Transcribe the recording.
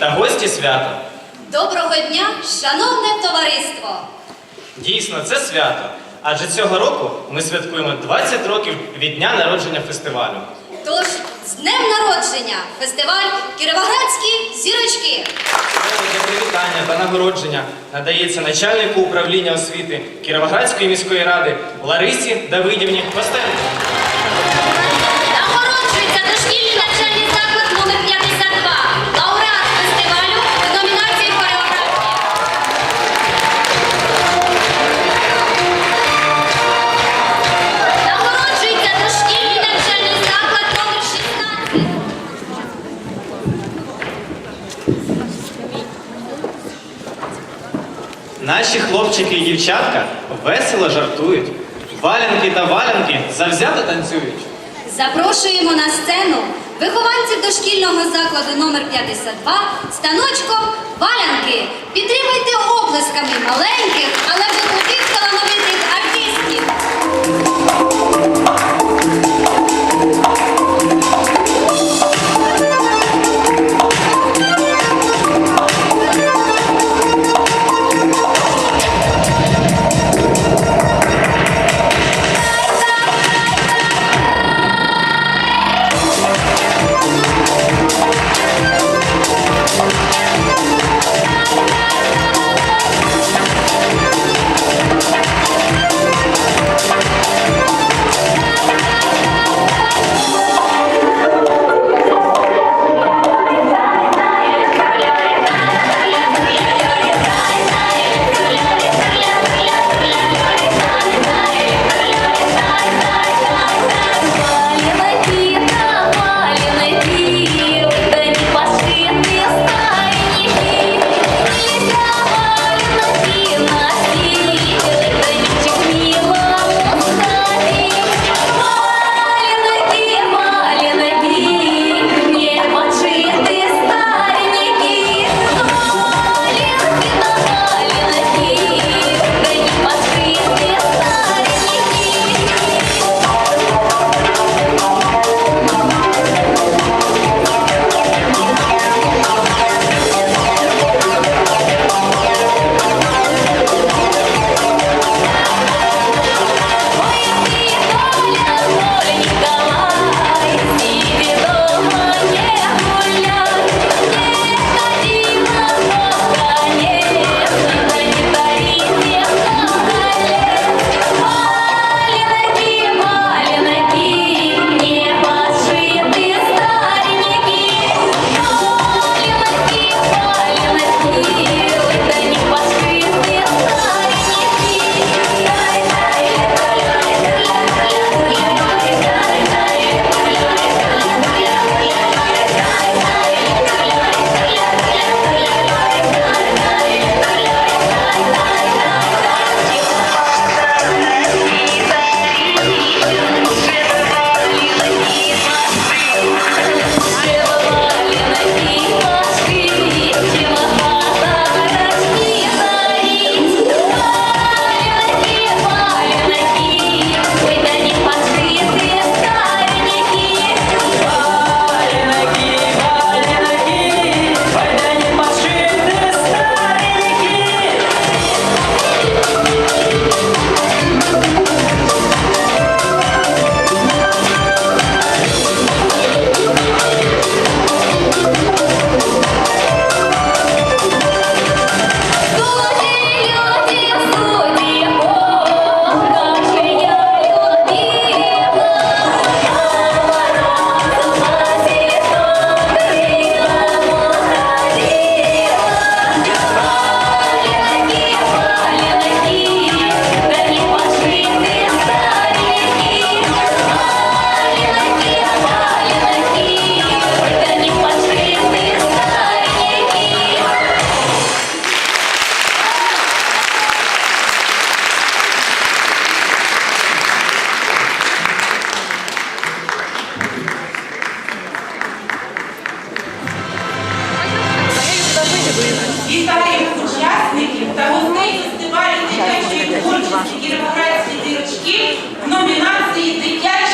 та гості свята. Доброго дня, шановне товариство! Дійсно, це свято. Адже цього року ми святкуємо 20 років від дня народження фестивалю. Тож, з днем народження! Фестиваль Кіровоградські зірочки! Для привітання та нагородження надається начальнику управління освіти Кіровоградської міської ради Ларисі Давидівні Костенко. Наші хлопчики і дівчатка весело жартують. Валянки та валянки завзято танцюють. Запрошуємо на сцену вихованців дошкільного закладу номер 52 станочком Валянки. Підтримайте оплесками маленьких, але. І Вітаємо учасників та гостей фестивалю дитячої творчості і Кіровоградські дірочки в номінації дитячі.